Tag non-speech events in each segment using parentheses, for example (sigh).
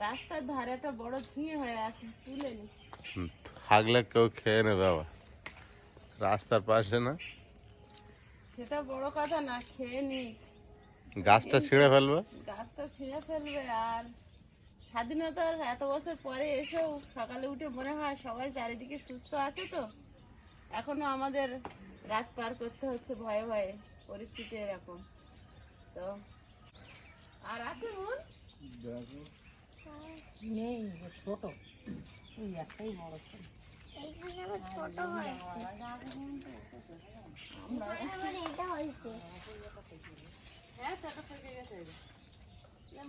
রাস্তার ধারে একটা বড় ঝিঙে হয়ে আছে তুলে নি। থাকলে কেউ খেয়ে নেবে আবার। রাস্তার পাশে না? সেটা বড় কথা না খেয়ে নি। গাছটা ছিঁড়ে ফেলবে? গাছটা ছিঁড়ে ফেলবে আর স্বাধীনতার এত বছর পরে এসেও সকালে উঠে মনে হয় সবাই চারিদিকে সুস্থ আছে তো। এখনও আমাদের রাত পার করতে হচ্ছে ভয়ে ভয়ে পরিস্থিতি এরকম। তো আর আছে মন? নেই ছোট। ওই একটাই বড় ছিল।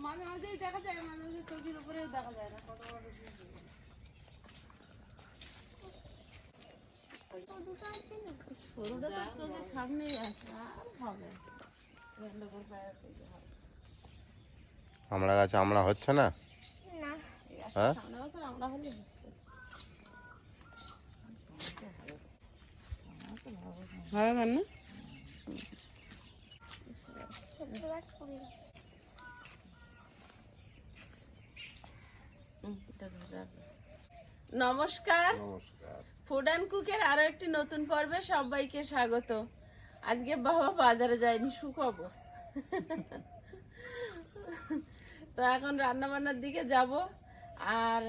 মাঝে মাঝেই দেখা যায় মাঝে মাঝে চোখের উপরেও দেখা যায় না কত বড়। আমরা গাছে আমরা হচ্ছে না? হ্যাঁ? হবে মানে নমস্কার। ফুড অ্যান্ড কুকের আরও একটি নতুন পর্বে সবাইকে স্বাগত। আজকে বাবা বাজারে যায়নি সুখবর। তো এখন রান্না বান্নার দিকে যাব। আর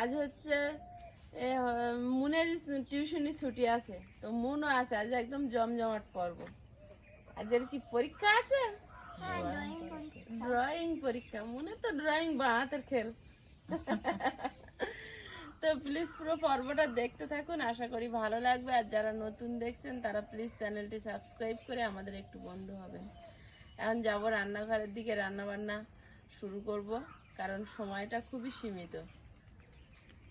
আজ হচ্ছে মুনের টিউশনি ছুটি আছে তো মুনও আছে আজ একদম জমজমাট পর্ব। আজের কি পরীক্ষা আছে? হ্যাঁ ড্রয়িং পরীক্ষা। মনে তো ড্রয়িং বা হাতের খেল। তো প্লিজ পুরো পর্বটা দেখতে থাকুন আশা করি ভালো লাগবে। আর যারা নতুন দেখছেন তারা প্লিজ চ্যানেলটি সাবস্ক্রাইব করে আমাদের একটু বন্ধু হবেন। এখন যাব রান্নাঘরের দিকে রান্না বান্না শুরু করব কারণ সময়টা খুবই সীমিত।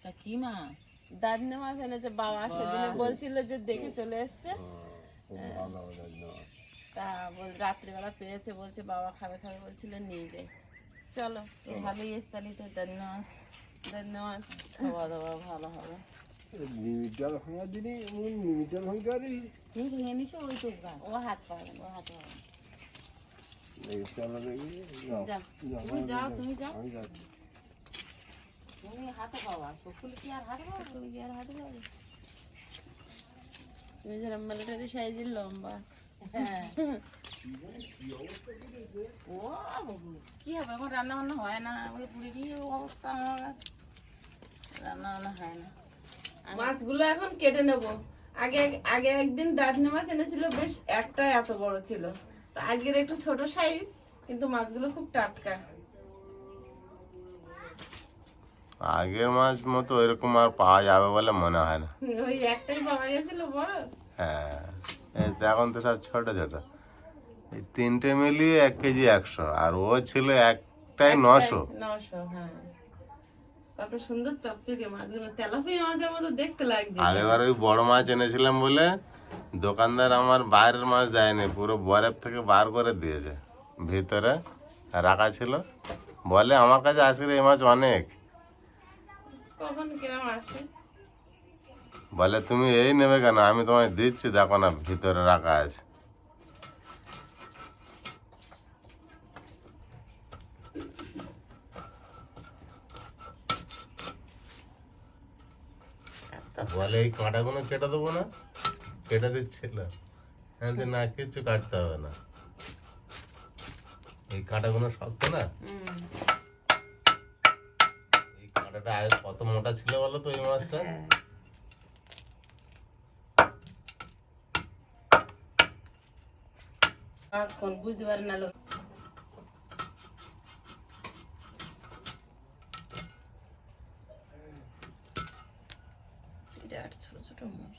তা কি মাছ দাদনে মাছ এনেছে বাবা সেদিনে বলছিল যে দেখে চলে এসছে। তা বল- রাত্রিবেলা পেয়েছে বলছে বাবা খাবে খাবে বলছিল নিয়ে যাই। চলো ভালোই এসে তাহলে তো খাওয়া দাওয়া ভালো হবে। লিমিটার ভাঙা দিনই এমন লিমিটার ভাঙতে পারি? তুই ভেঙে নিছো ওই তো ও হাত পাবে ও হাত পাবে লম্বা। হ্যাঁ। কি হবে? এখন রান্না বান্না হয় না। ওই পুরীরই অবস্থা আমার। রান্না বান্না হয় না। মাছগুলো এখন কেটে নেব। আগে আগে একদিন দাদনে মাছ এনেছিল বেশ একটা এত বড় ছিল। তো আজকের একটু ছোট সাইজ কিন্তু মাছগুলো খুব টাটকা। আগের মাছ মতো এরকম আর পাওয়া যাবে বলে মনে হয় না। ওই একটাই পাওয়া গেছিল বড়? হ্যাঁ এখন তো সব ছোট ছোট। এই তিনটে মিলিয়ে এক কেজি একশো আর ও ছিল একটাই নশো। নশো হ্যাঁ। কত সুন্দর চকচকে মাছগুলো তেলাপিয়া মাছের মতো দেখতে লাগছে। আগের বার ওই বড় মাছ এনেছিলাম বলে দোকানদার আমার বাইরের মাছ দেয়নি পুরো বরফ থেকে বার করে দিয়েছে। ভিতরে রাখা ছিল। বলে আমার কাছে আজকের এই মাছ অনেক। বলে তুমি এই নেবে কেন? আমি তোমায় দিচ্ছি দেখো না ভিতরে রাখা আছে। বলে এই কাঁটাগুলো কেটে দেবো না? কেটে দিচ্ছিল হ্যাঁ না কিছু কাটতে হবে না। এই কাঁটাগুলো শক্ত না? এই কাঁটাটা আগে কত মোটা ছিল বলো তো এই মাছটা? এখন বুঝতে পারে না লোক বিরাট ছোট ছোট মাছ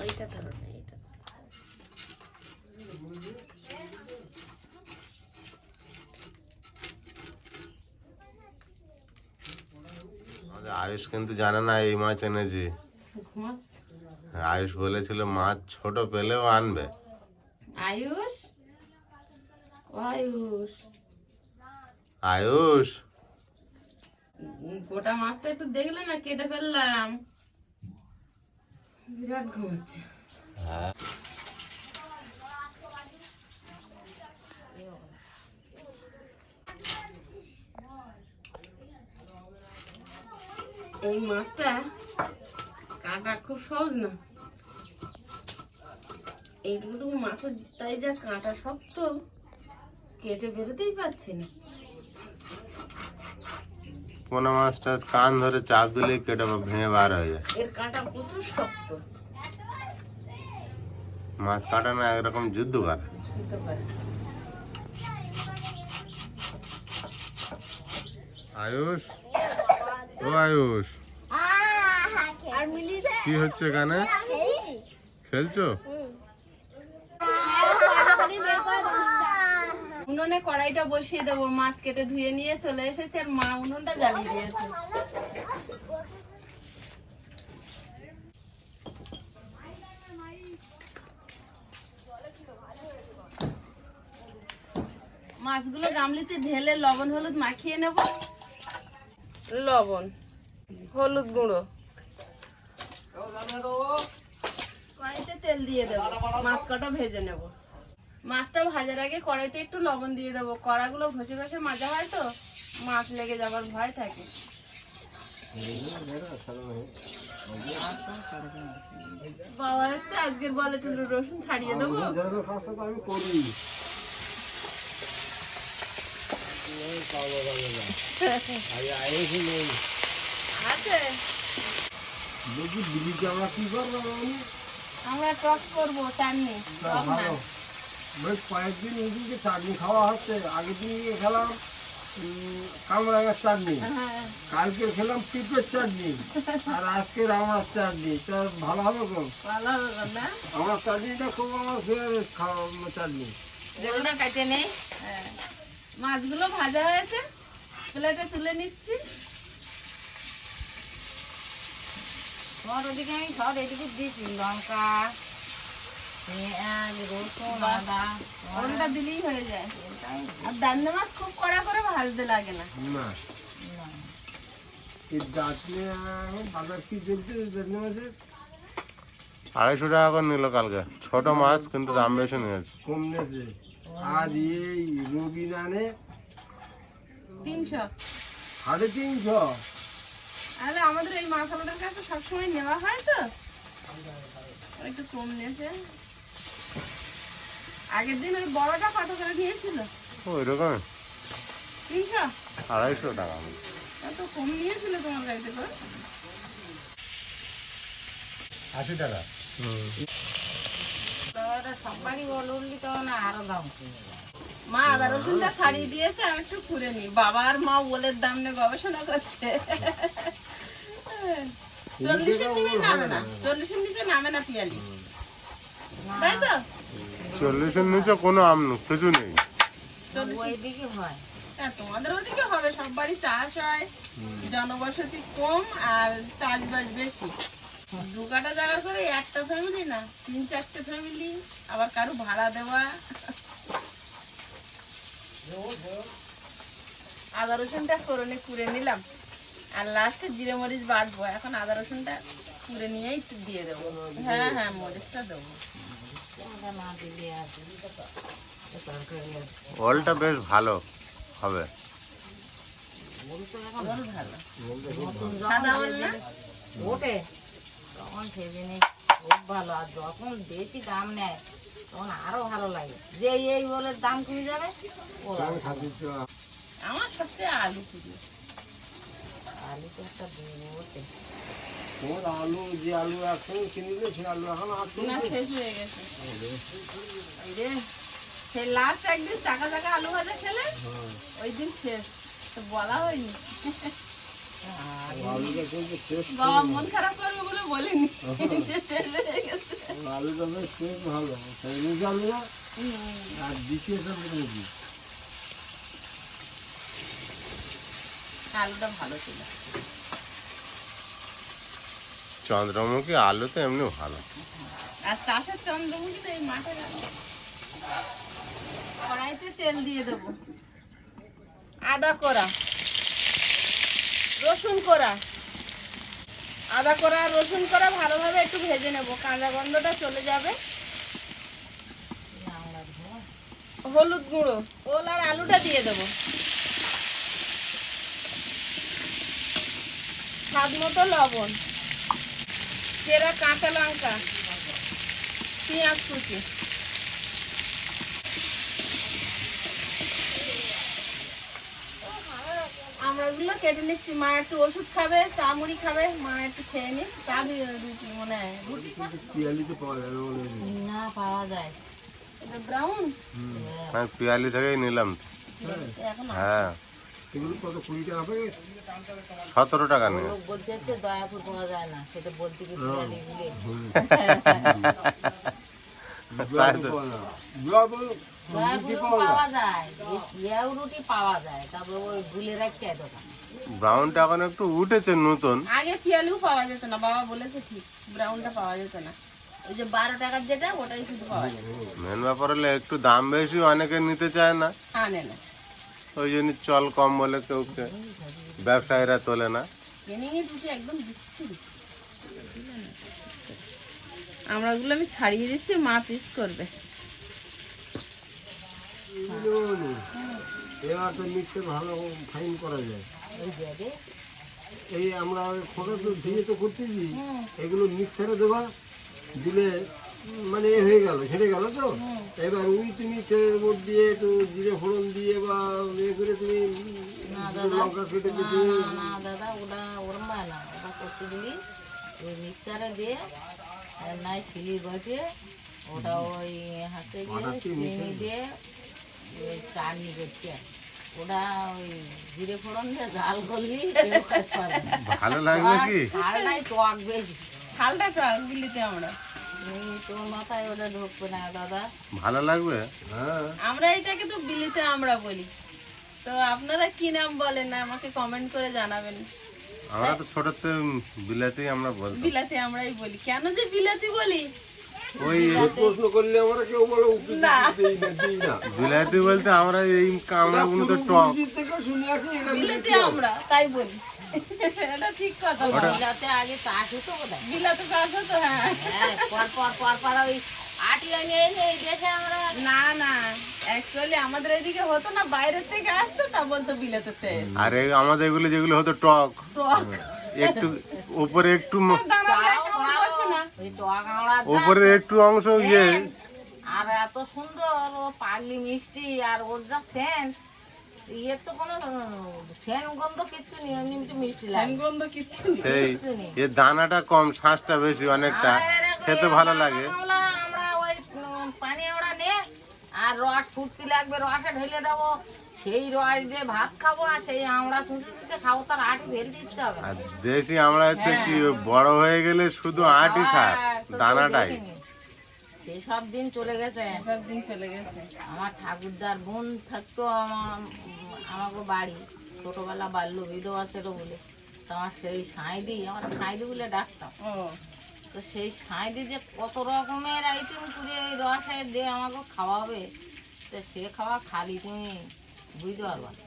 ওইটা ধরো না আমাদের আয়ুষ কিন্তু জানে না এই মাছ এনেছি। আয়ুষ বলেছিল মাছ ছোট পেলেও আনবে। আয়ুষ? আয়ুষ। আয়ুষ? গোটা মাছটা একটু দেখলে না কেটে ফেললাম। বিরাট ঘুমাচ্ছে হ্যাঁ। এই মাছটা কাটা খুব সহজ না। এইটুকু মাছের তাই যা কাঁটা শক্ত কেটে বেরোতেই পারছি না। পোনা মাছটা কান ধরে চাপ দিলেই কেটে ভেঙে বার হয়ে যায়। এর কাঁটা প্রচুর শক্ত। মাছ কাটা না একরকম যুদ্ধ করে। শুনতে পারে আয়ুষ? ও আয়ুষ। কি হচ্ছে এখানে? খেলছো? উনুনে কড়াইটা বসিয়ে দেবো। মাছ কেটে ধুয়ে নিয়ে চলে এসেছে আর মা উনুনটা জ্বালিয়ে দিয়েছে। মাছগুলো গামলিতে ঢেলে লবণ হলুদ মাখিয়ে নেব। লবণ হলুদ গুঁড়ো। কড়াইতে তেল দিয়ে দেবো। মাছ কটা ভেজে নেব। মাছটা ভাজার আগে কড়াইতে একটু লবণ দিয়ে দেবো। কড়াগুলো ঘষে ঘষে মাজা হয় তো মাছ লেগে যাবার ভয় থাকে। বাবা এসছে আজকের বলে একটু রসুন ছাড়িয়ে দেবো। আমি করি নেই। আছে আমরা টক করব চাটনি টক না। ভালো বেশ কয়েকদিন ওদিকে চাটনি খাওয়া হচ্ছে। আগের দিন গিয়ে খেলাম কামরাঙার চাটনি। হ্যাঁ। কালকে খেলাম পিঁপের চাটনি আর আজকে রামড়ার চাটনি। তা ভালো হবে গো? ভালো হবে না? আমার চাটনিটা খুব আমার ফেভারিট খাওয়া চাটনি। যেগুলো কাটে নেই। হ্যাঁ। মাছগুলো ভাজা হয়েছে। প্লেটে তুলে নিচ্ছি। তোমার ওদিকে আমি সব এটুকু দিয়েছি। লঙ্কা পেঁয়াজ রসুন আদা ওটা দিলেই হয়ে যায়। আর দান্নে মাছ খুব কড়া করে ভাজতে লাগে না। না। এই বাজার কি চলছে মাছের? আড়াইশো টাকা করে নিল কালকে। ছোট মাছ কিন্তু দাম বেশি নিয়েছে। কমনেছে আর এই রবি নানে তিনশো। সাড়ে তিনশো? তাহলে আমাদের এই মাছ আমাদের কাছে সবসময় নেওয়া হয় তো। একটু কম নিয়েছে আগের দিন ওই বড়টা কত করে নিয়েছিল? ওই রকম। তিনশো? আড়াইশো টাকা। কত কম নিয়েছিল তোমার বাড়িতে করে? আশি টাকা। সবারই বল উঠলি তখন আরও দাম মা আদা রসুনটা ছাড়িয়ে দিয়েছে আমি একটু খুঁড়ে নি বাবা আর মা ওলের দাম নিয়ে গবেষণা করছে। চল্লিশের নিচে নামে না। চল্লিশের নিচে নামে না পিয়ালি। তাই তো? চল্লিশের নিচে কোনো আম কিছু নেই। হয়। তোমাদের ওদিকে হবে সব বাড়ি চাষ জনবসতি কম আর চাষবাস বেশি। দু কাটা জায়গা করে একটা ফ্যামিলি না তিন চারটে ফ্যামিলি আবার কারও ভাড়া দেওয়া। আদা রসুনটা করনে কুড়ে নিলাম। আর লাস্টে জিরে মরিচ বাটবো। এখন আদা রসুনটা কুড়ে নিয়েই দিয়ে দেবো। হ্যাঁ হ্যাঁ মরিচটা দেবো। ওলটা বেশ ভালো হবে। তখন খুব ভালো, আর যখন দাম নেয়, তখন আরও ভালো লাগে। যে এই দাম কমে যাবে আমার সবচেয়ে আলু আলু তো একটা তোমার আলু যে আলু কিনলে সে আলু এখন না শেষ হয়ে গেছে। এই সেই লাস্ট একদিন চাকা চাকা আলু ভাজা খেলে ওই দিন শেষ। তো বলা হয়নি। আলুটা কিন্তু শেষ বাবা মন খারাপ করবে বলে বলিনি। শেষ হয়ে গেছে। আলুটা বেশ খুব ভালো। চাইনিজ আলু আর আলুটা ভালো ছিল। চন্দ্রমুখী আলু তো এমনি ভালো। আর চাষের কড়াইতে তেল দিয়ে দেবো। আদা করা, রসুন করা। আদা রসুন ভালোভাবে একটু ভেজে নেব। কাঁচা গন্ধটা চলে যাবে। হলুদ গুঁড়ো, ওল আর আলুটা দিয়ে দেবো। স্বাদ মতো লবণ। চেরা কাঁচা লঙ্কা পেঁয়াজ কুচি। আমরা গুলো কেটে নিচ্ছি। মা একটু ওষুধ খাবে চা মুড়ি খাবে মা একটু খেয়ে নি চা দিয়ে রুটি মানে রুটি পাওয়া না পাওয়া যায়। এটা ব্রাউন আমি পিয়ালি থেকেই নিলাম। হ্যাঁ। এগুলো কত কুড়ি টাকা প্যাকেট সতেরো টাকা বলছে দয়াপুর পাওয়া যায় না সেটা বলতে কি পিয়ালি গুলে তাই তো। দয়াপুর পাওয়া যায়। এই পিয়াও রুটি পাওয়া যায় তারপরে ওই গুলে রাখতে হয় দোকান। ব্রাউনটা এখন একটু উঠেছে নতুন। আগে পিয়ালিও পাওয়া যেত না বাবা বলেছে ঠিক ব্রাউনটা পাওয়া যেত না। ওই যে বারো টাকার যেটা ওটাই শুধু পাওয়া যায়। মেন ব্যাপার হলে একটু দাম বেশি অনেকে নিতে চায় না। আনে না। ওই জন্য চল কম বলে কেউ কে- ব্যবসায়ীরা তোলে না। ওগুলো আমি ছাড়িয়ে দিচ্ছি মা পিস করবে। এবার তো ভালো ফাইন করা যায়। এই আমরা তো দিয়ে তো করতেছি। এগুলো মিক্সারে দেবা দিলে মানে এ হয়ে গেল ছেড়ে গেল তো? এবার ওই তুমি তেলের উপর দিয়ে একটু জিরে ফোড়ন দিয়ে বা ইয়ে করে তুমি লঙ্কা কেটে না না দাদা ওটা ওরম হয় না ওটা করতে দিবি। ওই মিক্সারে দিয়ে আর নাই ছিলি বসে ওটা ওই হাতে গিয়ে চিনি দিয়ে ওই চাটনি করতে। ওটা ওই জিরে ফোড়ন দিয়ে ঝাল করলি। ভালো লাগবে কি? ঝাল নাই টক বেশি। শালটা টক দিল্লিতে আমরা। তোর মাথায় ওটা ঢুকবে না দাদা। ভালো লাগবে? হ্যাঁ। আমরা এটাকে তো বিলিতে আমরা বলি। তো আপনারা কি নাম বলেন না আমাকে কমেন্ট করে জানাবেন। আমরা তো ছোটতে বিলাতি আমরা বলতাম। বিলাতি আমরাই বলি। কেন যে বিলাতি বলি? ওই প্রশ্ন করলে আমরা কেউ বলে বিলাতি বলতে আমরা এই কামড়াগুলো তো টক। পূর্বপুরুষদের থেকে শুনে আসি এটা বিলাতি আমরা তাই বলি। এটা ঠিক কথা যাতে আগে চাষ হতো বোধ বিলাতি চাষ হতো হ্যাঁ। পর পর পর পর ওই আটি এনে এনে দেশে আমরা না না অ্যাকচুয়ালি আমাদের এদিকে হতো না বাইরের থেকে আসতো তা বলতো বিলাতে তেল আমাদের এগুলো যেগুলো হতো টক। টক। একটু উপরে একটু উপরে একটু অংশ ইয়ে আর এত সুন্দর ও পাগলি মিষ্টি আর ওর যা সেন্ট ইয়ের তো কোনো সেন কিছু নেই একটু মিষ্টি লাগে। সেই এর দানাটা কম শ্বাসটা বেশি অনেকটা। খেতে ভালো লাগে। আমরা আমরা ওই পানি নে আর রস ফুটতে লাগবে রসে ঢেলে দেবো। সেই রস দিয়ে ভাত খাব আর সেই আমরা শুষে শুষে খাব তার আটি ফেল দিচ্ছে হবে। আর দেশি আমরা হচ্ছে কি বড় হয়ে গেলে শুধু আটই সার হ্যাঁ, দানাটাই। দেখিনি। সেই সব দিন চলে গেছে। সব দিন চলে গেছে। আমার ঠাকুরদার বোন থাকতো আমার আমাকে বাড়ি। ছোটবেলা বাল্য বিধবা ছিল বলে। তো আমার সেই সাঁইদি আমার সাঁইদি বলে ডাকতাম। ও। তো সেই সাঁইদি যে কত রকমের আইটেম করে এই রসে দিয়ে আমাকে খাওয়াবে তো সে খাওয়া খালি তুমি বুঝতে পারবা না।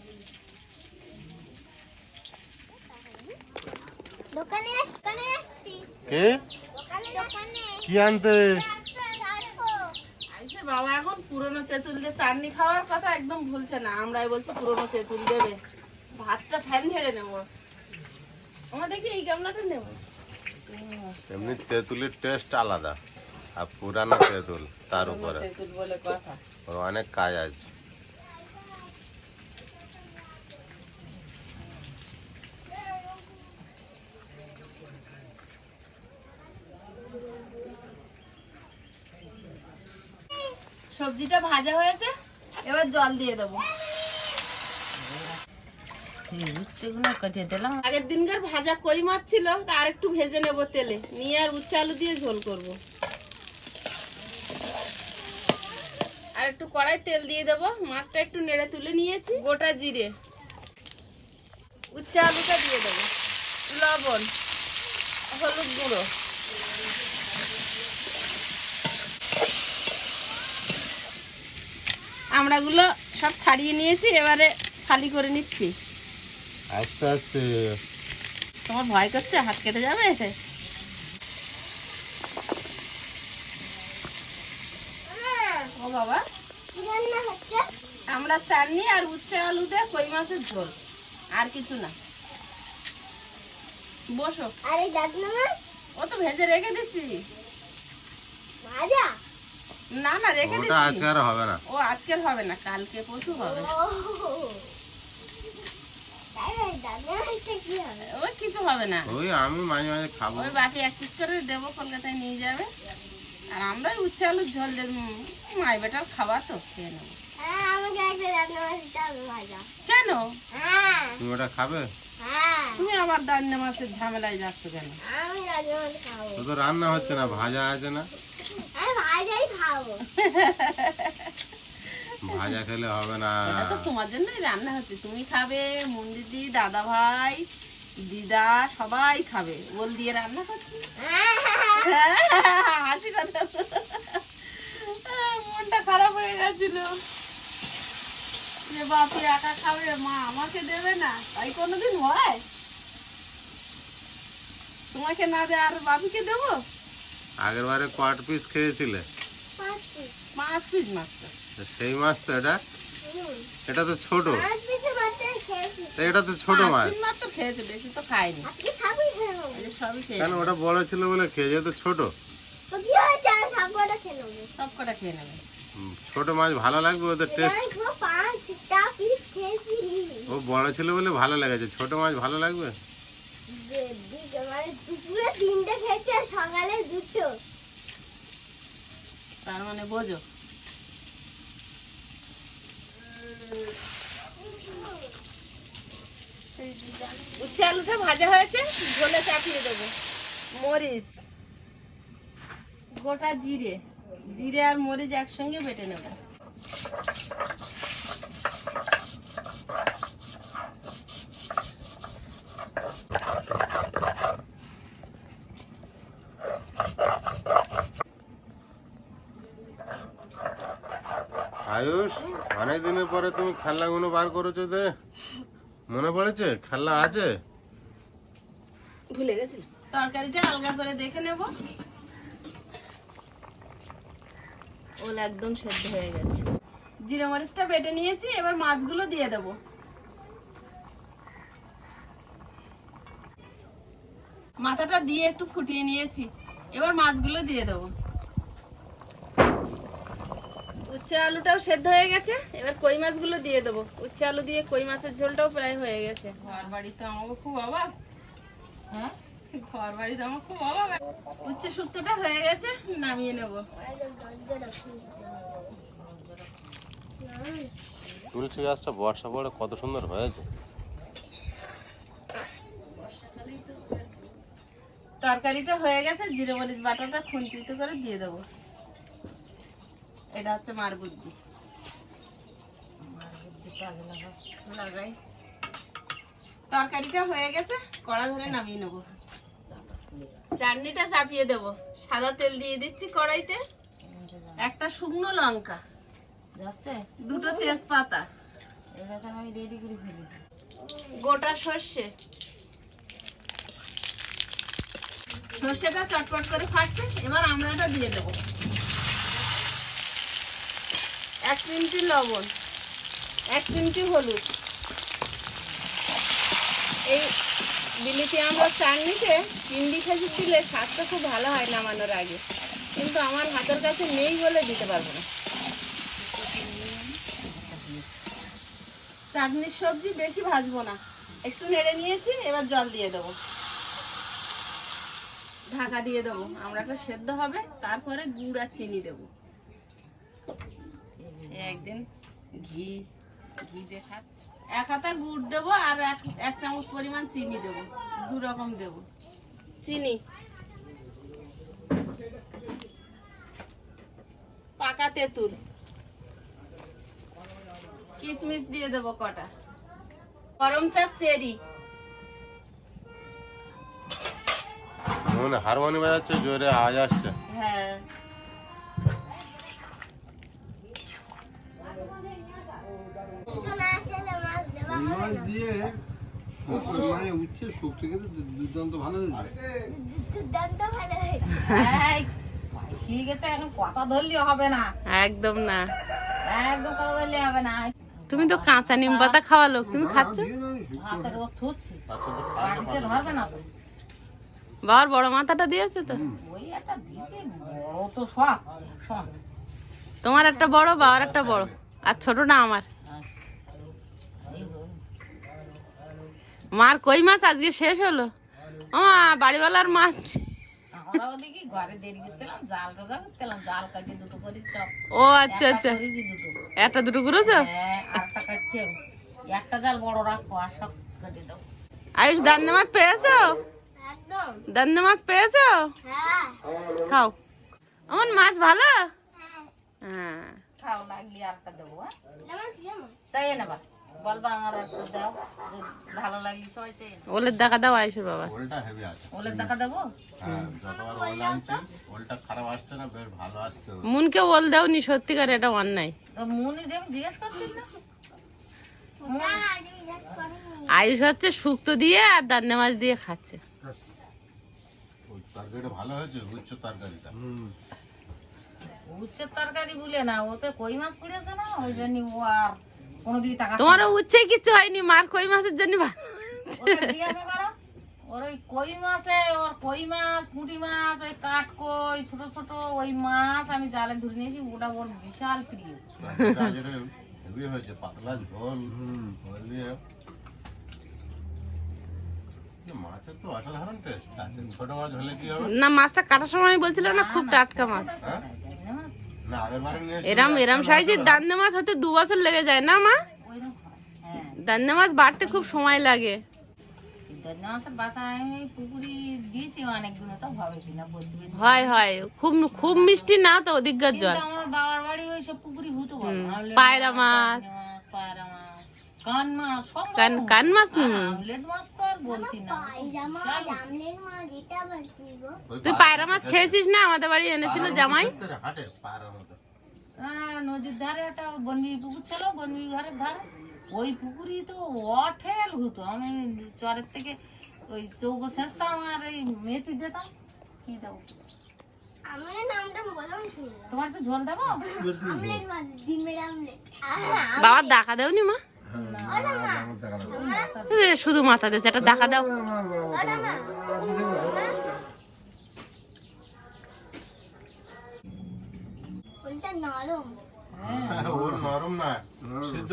দোকানে। কে আনতে? বাবা এখন পুরনো তেঁতুল দিয়ে চাটনি খাওয়ার কথা একদম ভুলছে না। আমরাই বলছি পুরনো তেঁতুল দেবে। ভাতটা ফ্যান ঝেড়ে নেব। আমার দেখি এই গামলাটা নেব। এমনি তেঁতুলের টেস্ট আলাদা আর পুরানো তেঁতুল তার উপরে। তেঁতুল বলে কথা। অনেক কাজ আছে। সবজিটা ভাজা হয়েছে এবার জল দিয়ে দেবো। আগের দিনকার ভাজা কই মাছ ছিল তা আর একটু ভেজে নেব তেলে। নিয়ে আর উচ্ছে আলু দিয়ে ঝোল করব। আর একটু কড়াই তেল দিয়ে দেবো। মাছটা একটু নেড়ে তুলে নিয়েছি গোটা জিরে। উচ্ছে আলুটা দিয়ে দেবো। লবণ হলুদ গুঁড়ো। আমড়াগুলো সব ছাড়িয়ে নিয়েছি এবারে খালি করে নিচ্ছি। আস্তে আস্তে। তোমার ভয় করছে? হাত কেটে যাবে ও বাবা। আমরা চাটনি আর উচ্ছে আলু দিয়ে কই মাছের ঝোল আর কিছু না। বসো। আর ও তো ভেজে রেখে দিচ্ছি। ভাজা? না না রেখে ওটা আজকে আর হবে না। ও আজকের হবে না কালকে পরশু হবে। ও কিছু হবে না। ওই আমি মাঝে মাঝে খাব। ওই বাকি এক পিস করে দেবো কলকাতায় নিয়ে যাবে। আর আমরা উচ্ছে আলুর ঝোল দেব। মাই বেটার খাবার তো খেয়ে নেব। কেন? তুমি ওটা খাবে? তুমি আবার দান্নে মাছের ঝামেলায় যাচ্ছ কেন? তো রান্না হচ্ছে না ভাজা আছে না। ভাজা খেলে হবে না। এটা তো তোমার জন্যই রান্না হচ্ছে। তুমি খাবে মন্দিরদি দাদা ভাই দিদা সবাই খাবে। ওল দিয়ে রান্না করছি। (laughs) হাসি কথা। মনটা খারাপ হয়ে গেছিল। যে বাপি একা খাবে মা আমাকে দেবে না। তাই কোনোদিন হয়? তোমাকে না দে আর বাপিকে দেবো? আগের বারে কোয়াট পিস খেয়েছিলে সেই মাছ তো এটা? এটা তো ছোট। খেয়েছি। এটা তো ছোট মাছ। খেয়েছে কেন ওটা বড় ছিল বলে খেয়ে তো ছোট। কটা ছোট মাছ ভালো লাগবে ওদের টেস্ট খেয়েছি। ও বড় ছিল বলে ভালো লেগেছে। ছোট মাছ ভালো লাগবে যে- দিকে মানে দুপুরে তিনটে খেয়েছি আর সকালে দুটো। তার মানে বোঝো। উচ্ছে আলুটা ভাজা হয়েছে, ঝোলে চাপিয়ে দেবো। মরিচ। গোটা জিরে। জিরে আর মরিচ একসঙ্গে বেটে নেব আয়ুষ অনেক দিনের পরে তুমি খেলনাগুলো বার করেছ দে মনে পড়েছে? খেলনা আছে? ভুলে গেছিলাম। তরকারিটা আলগা করে দেখে নেব। ওল একদম সেদ্ধ হয়ে গেছে। জিরে মরিচটা বেটে নিয়েছি, এবার মাছগুলো দিয়ে দেব। মাথাটা দিয়ে একটু ফুটিয়ে নিয়েছি, এবার মাছগুলো দিয়ে দেব। উচ্ছে আলুটাও সেদ্ধ হয়ে গেছে। এবার কই মাছগুলো দিয়ে দেবো। উচ্ছে আলু দিয়ে কই মাছের ঝোলটাও প্রায় হয়ে গেছে। ঘর বাড়িতে আমাকে খুব অভাব হ্যাঁ? ঘর বাড়িতে আমার খুব অভাব উচ্ছে শুক্তোটা হয়ে গেছে নামিয়ে নেব। তুলসী গাছটা বর্ষা পড়ে কত সুন্দর হয়েছে। তরকারিটা হয়ে গেছে জিরে মরিচ বাটাটা খুন্তিতে করে দিয়ে দেবো। এটা হচ্ছে মার বুদ্ধি। লাগাই তরকারিটা হয়ে গেছে কড়া ধরে নামিয়ে নেব। চাটনিটা চাপিয়ে দেব। সাদা তেল দিয়ে দিচ্ছি কড়াইতে। একটা শুকনো লঙ্কা। দুটো তেজপাতা। আমি রেডি করে ফেলেছি গোটা সর্ষে। সর্ষেটা চটপট করে ফাটছে এবার আমড়াটা দিয়ে দেবো। এক চিমটি লবণ, এক চিমটি হলুদ। এই বিলিতি আমরা চাটনিতে চিংড়ি খেজুর দিলে স্বাদটা খুব ভালো হয় নামানোর আগে। কিন্তু আমার হাতের কাছে নেই বলে দিতে পারব না। চাটনির সবজি বেশি ভাজবো না। একটু নেড়ে নিয়েছি, এবার জল দিয়ে দেবো। ঢাকা দিয়ে দেবো। আমরাটা সেদ্ধ হবে, তারপরে গুড় আর চিনি দেবো। একদিন ঘি ঘি দেখা এক হাতা গুড় দেবো আর এক এক চামচ পরিমাণ চিনি দেবো দু রকম দেবো। চিনি? পাকা তেঁতুল। কিশমিশ দিয়ে দেবো কটা। গরম চাপ চেরি। মনে হারমোনি বাজাচ্ছে জোরে আওয়াজ আসছে। হ্যাঁ। মাছ দিয়ে মানে উচ্ছে শুক্তো কিন্তু দুর্দান্ত ভালো হয়েছে। দুর্দান্ত ভালো হয়েছে। এই, শিখে গেছে এখন কথা ধরলে হবে না। একদম না। একদম কথা ধরলে হবে না। তুমি তো কাঁচা নিম পাতা খাওয়া লোক তুমি খাচ্ছ? না বাবার বড় মাথাটা দিয়েছে তো? তোমার একটা বড় বাবার একটা বড় আর ছোটটা আমার এই হলো। মার কই মাছ? আজকে শেষ হলো। আমা বাড়িওয়ালার মাছ। ও আচ্ছা আচ্ছা। একটা দুটো করেছ? হ্যাঁ আরেকটা কাটছে। একটা জাল বড় রাখব আর সব কেটে দাও আয়ুষ দান্নে মাছ পেয়েছ? দান্নে মাছ পেয়েছ? হ্যাঁ। খাও। আমার মাছ ভালো? হ্যাঁ। খাও লাগলি আরেকটা দেবো হ্যাঁ? চাই না বলবা আমার একটু দাও ভালো লাগলি সবাই চাই ওলের দেখা দাও বাবা। ওলটা হেভি আছে। ওলের দেখা দেবো? হ্যাঁ যতবার ওল আনছি ওলটা খারাপ আসছে না বেশ ভালো আসছে মুনকে ওল দাওনি সত্যিকার এটা অন্যায় মুনি আমি জিজ্ঞেস না। আয়ুষ হচ্ছে শুক্তো দিয়ে আর দান্নে মাছ দিয়ে খাচ্ছে। ওই তরকারিটা ভালো হয়েছে উচ্চ তরকারিটা। তরকারি বলে না ওতে কই মাছ পড়েছে না? ওই জন্য ও আর কোনো দিকে টাকা তোমারও উচ্ছে কিচ্ছু হয়নি মার কই মাছের জন্য ভালো ওর ওই কই মাছে ওর কই মাছ পুঁটি মাছ ওই কাঠ কই ছোট ছোট ওই মাছ আমি জালে ধরে নিয়েছি ওটা ওর বিশাল প্রিয়। হয়েছে পাতলা ঝোল না মাছটা কাটার সময় আমি বলছিলাম না খুব টাটকা মাছ। এরম এরম সাইজের দান্নে মাছ হতে দু বছর লেগে যায় না মা? হ্যাঁ দান্নে মাছ বাড়তে খুব সময় লাগে। হয় হয়। খুব খুব মিষ্টি না তো ওদিককার জল? পায়রা মাছ পায়রা মাছ। কান মাছ সব কান। কান মাছ আমলেট মাছ তো আর বলতি না। তুই পায়রা মাছ খেয়েছিস না? আমাদের বাড়ি এনেছিল জামাই। নদীর ধারে একটা বনবি পুকুর ছিল বনবি ঘরের ধারে। ওই পুকুরি তো অঠেল হতো। আমি চরের থেকে ওই চৌকো শেষতাম আর ওই মেথি দিতাম কি দেবো? তোমার একটু ঝোল দেবো? বাবার দেখা দেওনি মা? শুধু মাথা দিয়েছে একটা দেখা দাও।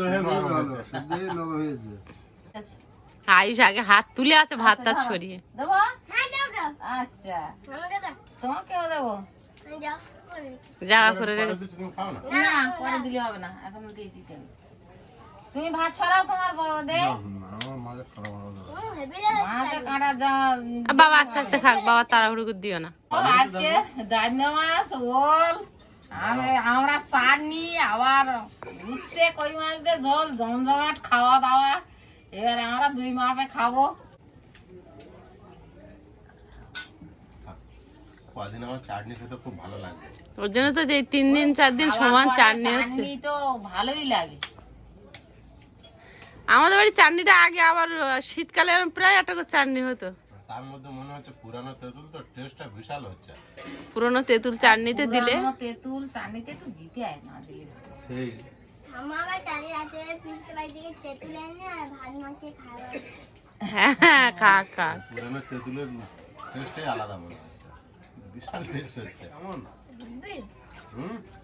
হয়ে হয়ে আয়ুষ আগে হাত তুলে আছে ভাত টাত সরিয়ে হ্যাঁ আচ্ছা। তোমাকেও দেবো করে রেখে। জায়গা করে রেখে পরে তো তুমি খাও না না পরে দিলে হবে না এখন দিয়ে দিতে হবে। তুমি ভাত ছড়াও তোমার বাবা দে হুম, আমার মাঝে খারাপ ভালো লাগে। হুম হেভি লাগে মাছে কাঁটা যা আর বাবা আস্তে আস্তে খাক বাবা তাড়াহুড়ো করে দিও না। আজকে মাছ ওল আমরা চাটনি আবার উচ্ছে কই মাছ দিয়ে ঝোল জমজমাট খাওয়া দাওয়া। এবার আমরা দুই মাপে খাব। কদিন আমার চাটনি খেতে খুব ভালো লাগবে ওর জন্য তো যে তিন দিন চার দিন সমান চাটনি হচ্ছে। চাটনি তো ভালোই লাগে। আমাদের বাড়ি চাটনিটা আগে আবার শীতকালে প্রায় একটা করে চাটনি হতো। তার মধ্যে মনে হচ্ছে পুরানো তেঁতুল তো টেস্টটা বিশাল হচ্ছে। পুরোনো তেঁতুল চাটনিতে দিলে। তেঁতুল চাটনিতে একটু দিতে হয় না দিলে। সেই। হ্যাঁ। খা খা। পুরানো তেঁতুলের টেস্টটাই আলাদা মনে হচ্ছে। বিশাল টেস্ট হচ্ছে। কেমন হুম? হেভি লাগে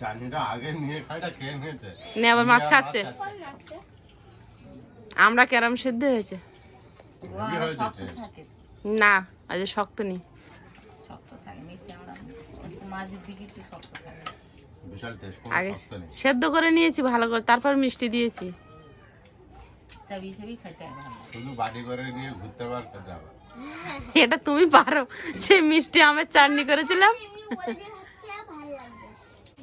চাটনিটা আগে নিয়ে খাইটা খেয়ে নিয়েছে? নিয়ে আবার মাছ খাচ্ছে। আমরা ক্যারাম সিদ্ধ হয়েছে। না আজ শক্ত নেই। আগে সেদ্ধ করে নিয়েছি ভালো করে। তারপর মিষ্টি দিয়েছি। এটা তুমি পারো। সেই মিষ্টি আমের চাটনি করেছিলাম এমনি বলে দিয়ে ভাবছি আর ভালো লাগবে